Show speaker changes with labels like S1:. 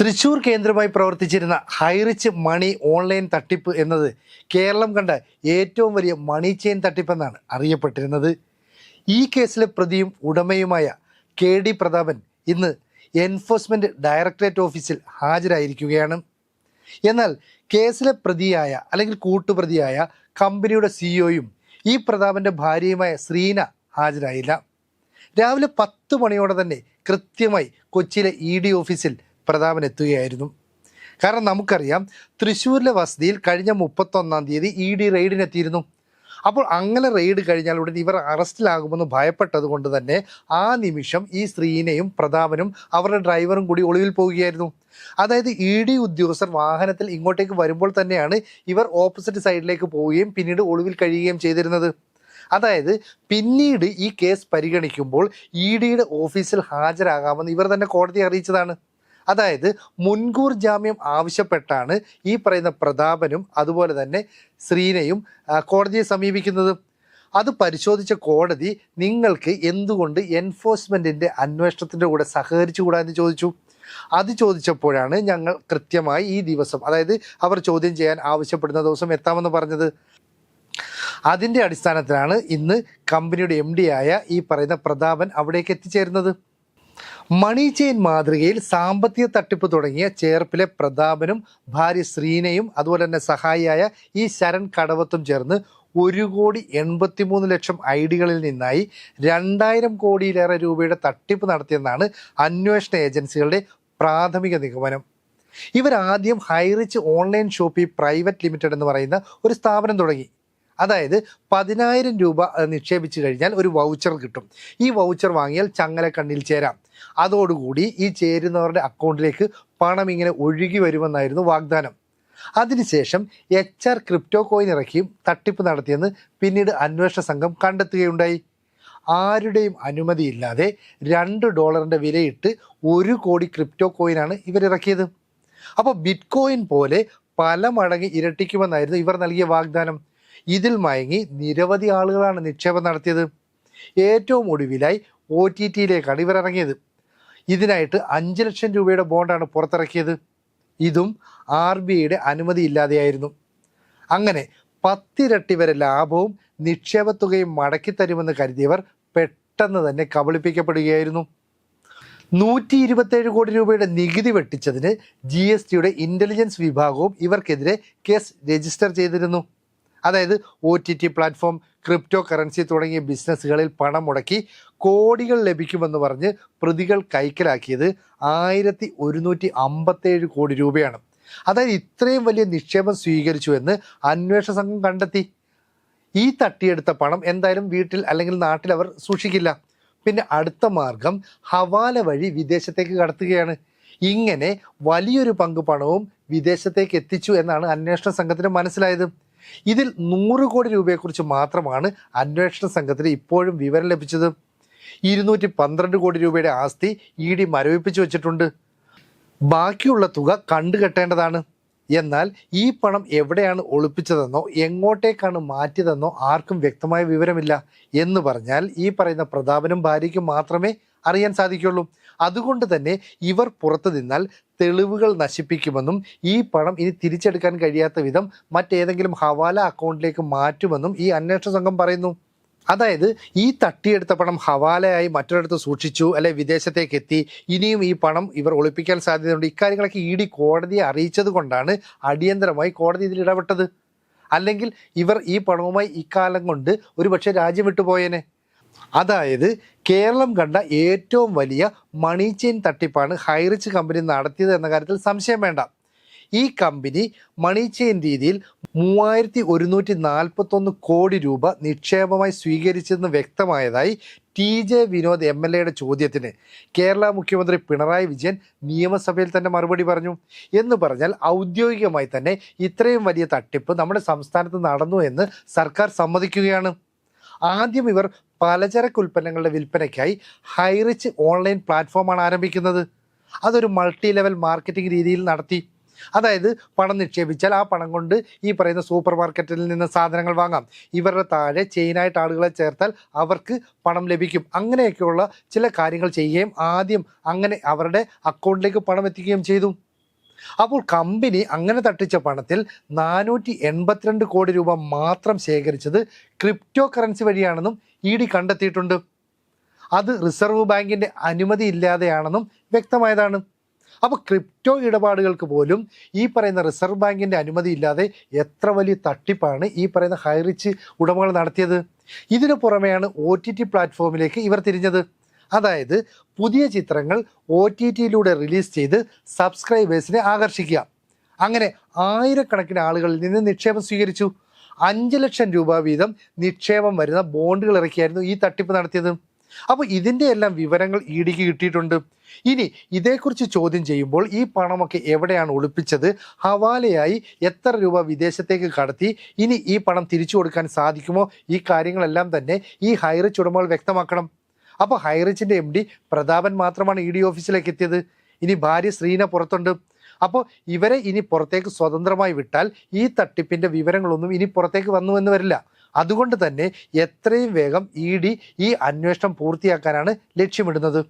S1: തൃശൂർ കേന്ദ്രമായി പ്രവർത്തിച്ചിരുന്ന ഹൈറിച്ച് മണി ഓൺലൈൻ തട്ടിപ്പ് എന്നത് കേരളം കണ്ട ഏറ്റവും വലിയ മണി ചെയിൻ തട്ടിപ്പെന്നാണ് അറിയപ്പെട്ടിരുന്നത്. ഈ കേസിലെ പ്രതിയും ഉടമയുമായ കെ ഡി പ്രതാപൻ ഇന്ന് എൻഫോഴ്സ്മെന്റ് ഡയറക്ടറേറ്റ് ഓഫീസിൽ ഹാജരായിരിക്കുകയാണ്. എന്നാൽ കേസിലെ പ്രതിയായ അല്ലെങ്കിൽ കൂട്ടുപ്രതിയായ കമ്പനിയുടെ സിഇഒയും ഈ പ്രതാപന്റെ ഭാര്യയുമായ ശ്രീന ഹാജരായില്ല. രാവിലെ പത്ത് മണിയോടെ തന്നെ കൃത്യമായി കൊച്ചിയിലെ ഇ ഡി ഓഫീസിൽ പ്രതാപൻ എത്തുകയായിരുന്നു കാരണം നമുക്കറിയാം തൃശ്ശൂരിലെ വസതിയിൽ കഴിഞ്ഞ മുപ്പത്തൊന്നാം തീയതി ഇ ഡി റെയ്ഡിനെത്തിയിരുന്നു. അപ്പോൾ അങ്ങനെ റെയ്ഡ് കഴിഞ്ഞാൽ ഉടൻ ഇവർ അറസ്റ്റിലാകുമെന്ന് ഭയപ്പെട്ടത് കൊണ്ട് തന്നെ ആ നിമിഷം ഈ സ്ത്രീനെയും പ്രതാപനും അവരുടെ ഡ്രൈവറും കൂടി ഒളിവിൽ പോവുകയായിരുന്നു. അതായത് ഇ ഡി ഉദ്യോഗസ്ഥർ വാഹനത്തിൽ ഇങ്ങോട്ടേക്ക് വരുമ്പോൾ തന്നെയാണ് ഇവർ ഓപ്പോസിറ്റ് സൈഡിലേക്ക് പോവുകയും പിന്നീട് ഒളിവിൽ കഴിയുകയും ചെയ്തിരുന്നത്. അതായത് പിന്നീട് ഈ കേസ് പരിഗണിക്കുമ്പോൾ ഇ ഡിയുടെ ഓഫീസിൽ ഹാജരാകാമെന്ന് ഇവർ തന്നെ കോടതിയെ അറിയിച്ചതാണ്. അതായത് മുൻകൂർ ജാമ്യം ആവശ്യപ്പെട്ടാണ് ഈ പറയുന്ന പ്രതാപനും അതുപോലെ തന്നെ ശ്രീനയും കോടതിയെ സമീപിക്കുന്നത്. അത് പരിശോധിച്ച കോടതി നിങ്ങൾക്ക് എന്തുകൊണ്ട് എൻഫോഴ്സ്മെന്റിന്റെ അന്വേഷണത്തിന്റെ കൂടെ സഹകരിച്ചുകൂടാ എന്ന് ചോദിച്ചു. അത് ചോദിച്ചപ്പോഴാണ് ഞങ്ങൾ കൃത്യമായി ഈ ദിവസം അതായത് അവർ ചോദ്യം ചെയ്യാൻ ആവശ്യപ്പെടുന്ന ദിവസം എത്താമെന്ന് പറഞ്ഞത്. അതിന്റെ അടിസ്ഥാനത്തിലാണ് ഇന്ന് കമ്പനിയുടെ എം ആയ ഈ പറയുന്ന പ്രതാപൻ അവിടേക്ക് എത്തിച്ചേരുന്നത്. മണി ചെയിൻ മാതൃകയിൽ സാമ്പത്തിക തട്ടിപ്പ് തുടങ്ങിയ ചേർപ്പിലെ പ്രതാപനും ഭാര്യ ശ്രീനയും അതുപോലെ തന്നെ സഹായിയായ ഈ ശരൺ കടവത്തും ചേർന്ന് ഒരു കോടി എൺപത്തിമൂന്ന് ലക്ഷം ഐ ഡികളിൽ നിന്നായി രണ്ടായിരം കോടിയിലേറെ രൂപയുടെ തട്ടിപ്പ് നടത്തിയെന്നാണ് അന്വേഷണ ഏജൻസികളുടെ പ്രാഥമിക നിഗമനം. ഇവരാദ്യം Highrich online shoppy private limited എന്ന് പറയുന്ന ഒരു സ്ഥാപനം തുടങ്ങി. അതായത് പതിനായിരം രൂപ നിക്ഷേപിച്ചു കഴിഞ്ഞാൽ ഒരു വൗച്ചർ കിട്ടും. ഈ വൗച്ചർ വാങ്ങിയാൽ ചങ്ങലക്കണ്ണിൽ ചേരാം. അതോടുകൂടി ഈ ചേരുന്നവരുടെ അക്കൗണ്ടിലേക്ക് പണം ഇങ്ങനെ ഒഴുകി വരുമെന്നായിരുന്നു വാഗ്ദാനം. അതിനുശേഷം എച്ച് ആർ ക്രിപ്റ്റോ കോയിൻ ഇറക്കിയും തട്ടിപ്പ് നടത്തിയെന്ന് പിന്നീട് അന്വേഷണ സംഘം കണ്ടെത്തുകയുണ്ടായി. ആരുടെയും അനുമതിയില്ലാതെ രണ്ട് ഡോളറിന്റെ വിലയിട്ട് ഒരു കോടി ക്രിപ്റ്റോ കോയിനാണ് ഇവരിറക്കിയത് അപ്പോൾ ബിറ്റ് കോയിൻ പോലെ പല മടങ്ങ് ഇരട്ടിക്കുമെന്നായിരുന്നു ഇവർ നൽകിയ വാഗ്ദാനം. ഇതിൽ മയങ്ങി നിരവധി ആളുകളാണ് നിക്ഷേപം നടത്തിയത്. ഏറ്റവും ഒടുവിലായി ഒ ടി ടിയിലേക്കാണ് ഇവരിറങ്ങിയത് ഇതിനായിട്ട് അഞ്ച് ലക്ഷം രൂപയുടെ ബോണ്ടാണ് പുറത്തിറക്കിയത്. ഇതും ആർ ബി ഐയുടെ അനുമതി ഇല്ലാതെയായിരുന്നു. അങ്ങനെ പത്തിരട്ടി വരെ ലാഭവും നിക്ഷേപത്തുകയും മടക്കിത്തരുമെന്ന് കരുതിയവർ പെട്ടെന്ന് തന്നെ കബളിപ്പിക്കപ്പെടുകയായിരുന്നു. നൂറ്റി ഇരുപത്തേഴ് കോടി രൂപയുടെ നികുതി വെട്ടിച്ചതിന് ജി എസ് ടിയുടെ ഇന്റലിജൻസ് വിഭാഗവും ഇവർക്കെതിരെ കേസ് രജിസ്റ്റർ ചെയ്തിരുന്നു. അതായത് O T T platform crypto currency തുടങ്ങിയ ബിസിനസ്സുകളിൽ പണം മുടക്കി കോടികൾ ലഭിക്കുമെന്ന് പറഞ്ഞ് പ്രതികൾ കൈക്കലാക്കിയത് ആയിരത്തി ഒരുന്നൂറ്റി അമ്പത്തേഴ് കോടി രൂപയാണ്. അതായത് ഇത്രയും വലിയ നിക്ഷേപം സ്വീകരിച്ചു എന്ന് അന്വേഷണ സംഘം കണ്ടെത്തി. ഈ തട്ടിയെടുത്ത പണം എന്തായാലും വീട്ടിൽ അല്ലെങ്കിൽ നാട്ടിൽ അവർ സൂക്ഷിക്കില്ല. പിന്നെ അടുത്ത മാർഗം ഹവാല വഴി വിദേശത്തേക്ക് കടത്തുകയാണ്. ഇങ്ങനെ വലിയൊരു പങ്ക് പണവും വിദേശത്തേക്ക് എത്തിച്ചു എന്നാണ് അന്വേഷണ സംഘത്തിന് മനസ്സിലായത്. ഇതിൽ നൂറ് കോടി രൂപയെക്കുറിച്ച് മാത്രമാണ് അന്വേഷണ സംഘത്തിന് ഇപ്പോഴും വിവരം ലഭിച്ചത്. ഇരുന്നൂറ്റി പന്ത്രണ്ട് കോടി രൂപയുടെ ആസ്തി ഇ ഡി മരവിപ്പിച്ചു വെച്ചിട്ടുണ്ട്. ബാക്കിയുള്ള തുക കണ്ടുകെട്ടേണ്ടതാണ്. എന്നാൽ ഈ പണം എവിടെയാണ് ഒളിപ്പിച്ചതെന്നോ എങ്ങോട്ടേക്കാണ് മാറ്റിയതെന്നോ ആർക്കും വ്യക്തമായ വിവരമില്ല എന്ന് പറഞ്ഞാൽ ഈ പറയുന്ന പ്രതാപനും ഭാര്യയ്ക്കും മാത്രമേ അറിയാൻ സാധിക്കുള്ളൂ. അതുകൊണ്ട് തന്നെ ഇവർ പുറത്തു നിന്നാൽ തെളിവുകൾ നശിപ്പിക്കുമെന്നും ഈ പണം ഇനി തിരിച്ചെടുക്കാൻ കഴിയാത്ത വിധം മറ്റേതെങ്കിലും ഹവാല അക്കൗണ്ടിലേക്ക് മാറ്റുമെന്നും ഈ അന്വേഷണ സംഘം പറയുന്നു. അതായത് ഈ തട്ടിയെടുത്ത പണം ഹവാലയായി മറ്റൊരിടത്ത് സൂക്ഷിച്ചു അല്ലെ വിദേശത്തേക്ക് എത്തി. ഇനിയും ഈ പണം ഇവർ ഒളിപ്പിക്കാൻ സാധ്യതയുണ്ട്. ഇക്കാര്യങ്ങളൊക്കെ ഇ ഡി കോടതിയെ അറിയിച്ചത് കൊണ്ടാണ് അടിയന്തരമായി കോടതി ഇതിൽ ഇടപെട്ടത്. അല്ലെങ്കിൽ ഇവർ ഈ പണവുമായി ഇക്കാലം കൊണ്ട് ഒരുപക്ഷെ രാജ്യം വിട്ടുപോയേനെ. അതായത് കേരളം കണ്ട ഏറ്റവും വലിയ മണി ചെയിൻ തട്ടിപ്പാണ് ഹൈറിച്ച് കമ്പനി നടത്തിയത് എന്ന കാര്യത്തിൽ സംശയം വേണ്ട. ഈ കമ്പനി മണി ചെയിൻ രീതിയിൽ മൂവായിരത്തി ഒരുന്നൂറ്റി നാൽപ്പത്തൊന്ന് കോടി രൂപ നിക്ഷേപമായി സ്വീകരിച്ചെന്ന് വ്യക്തമായതായി T J Vinod M L എയുടെ ചോദ്യത്തിന് കേരള മുഖ്യമന്ത്രി പിണറായി വിജയൻ നിയമസഭയിൽ തന്നെ മറുപടി പറഞ്ഞു. എന്ന് പറഞ്ഞാൽ ഔദ്യോഗികമായി തന്നെ ഇത്രയും വലിയ തട്ടിപ്പ് നമ്മുടെ സംസ്ഥാനത്ത് നടന്നു എന്ന് സർക്കാർ സമ്മതിക്കുകയാണ്. ആദ്യം ഇവർ പലചരക്ക് ഉൽപ്പന്നങ്ങളുടെ വിൽപ്പനയ്ക്കായി ഹൈറിച്ച് ഓൺലൈൻ പ്ലാറ്റ്ഫോമാണ് ആരംഭിക്കുന്നത്. അതൊരു മൾട്ടി ലെവൽ മാർക്കറ്റിംഗ് രീതിയിൽ നടത്തി. അതായത് പണം നിക്ഷേപിച്ചാൽ ആ പണം കൊണ്ട് ഈ പറയുന്ന സൂപ്പർ മാർക്കറ്റിൽ നിന്ന് സാധനങ്ങൾ വാങ്ങാം. ഇവരുടെ താഴെ ചെയിനായിട്ട് ആളുകളെ ചേർത്താൽ അവർക്ക് പണം ലഭിക്കും. അങ്ങനെയൊക്കെയുള്ള ചില കാര്യങ്ങൾ ചെയ്യുകയും ആദ്യം അങ്ങനെ അവരുടെ അക്കൗണ്ടിലേക്ക് പണം എത്തിക്കുകയും ചെയ്തു. അപ്പോൾ കമ്പനി അങ്ങനെ തട്ടിച്ച പണത്തിൽ നാനൂറ്റി എൺപത്തിരണ്ട് കോടി രൂപ മാത്രം ശേഖരിച്ചത് ക്രിപ്റ്റോ കറൻസി വഴിയാണെന്നും ഇ ഡി കണ്ടെത്തിയിട്ടുണ്ട്. അത് റിസർവ് ബാങ്കിന്റെ അനുമതി ഇല്ലാതെയാണെന്നും വ്യക്തമായതാണ്. അപ്പോൾ ക്രിപ്റ്റോ ഇടപാടുകൾക്ക് പോലും ഈ പറയുന്ന റിസർവ് ബാങ്കിന്റെ അനുമതി ഇല്ലാതെ എത്ര വലിയ തട്ടിപ്പാണ് ഈ പറയുന്ന ഹൈറിച്ച് ഉടമകൾ നടത്തിയത്? ഇതിനു പുറമെയാണ് ഒ ടി ടി പ്ലാറ്റ്ഫോമിലേക്ക് ഇവർ തിരിഞ്ഞത്. അതായത് പുതിയ ചിത്രങ്ങൾ ഒ ടി ടിയിലൂടെ റിലീസ് ചെയ്ത് സബ്സ്ക്രൈബേഴ്സിനെ ആകർഷിക്കുക. അങ്ങനെ ആയിരക്കണക്കിന് ആളുകളിൽ നിന്ന് നിക്ഷേപം സ്വീകരിച്ചു. അഞ്ച് ലക്ഷം രൂപ വീതം നിക്ഷേപം വരുന്ന ബോണ്ടുകൾ ഇറക്കിയായിരുന്നു ഈ തട്ടിപ്പ് നടത്തിയത്. അപ്പോൾ ഇതിന്റെ എല്ലാം വിവരങ്ങൾ ഇ ഡിക്ക് കിട്ടിയിട്ടുണ്ട്. ഇനി ഇതേക്കുറിച്ച് ചോദ്യം ചെയ്യുമ്പോൾ ഈ പണമൊക്കെ എവിടെയാണ് ഒളിപ്പിച്ചത്? ഹവാലയായി എത്ര രൂപ വിദേശത്തേക്ക് കടത്തി ഇനി ഈ പണം തിരിച്ചു കൊടുക്കാൻ സാധിക്കുമോ? ഈ കാര്യങ്ങളെല്ലാം തന്നെ ഈ ഹൈറിച്ച് ഉടമകൾ വ്യക്തമാക്കണം. അപ്പോൾ ഹൈറിച്ചിന്റെ എം ഡി പ്രതാപൻ മാത്രമാണ് ഇ ഡി ഓഫീസിലേക്ക് എത്തിയത്. ഇനി ഭാര്യ ശ്രീന പുറത്തുണ്ട്. അപ്പോൾ ഇവരെ ഇനി പുറത്തേക്ക് സ്വതന്ത്രമായി വിട്ടാൽ ഈ തട്ടിപ്പിന്റെ വിവരങ്ങളൊന്നും ഇനി പുറത്തേക്ക് വന്നു എന്ന് വരില്ല. അതുകൊണ്ട് തന്നെ എത്രയും വേഗം ഇ ഡി ഈ അന്വേഷണം പൂർത്തിയാക്കാനാണ് ലക്ഷ്യമിടുന്നത്.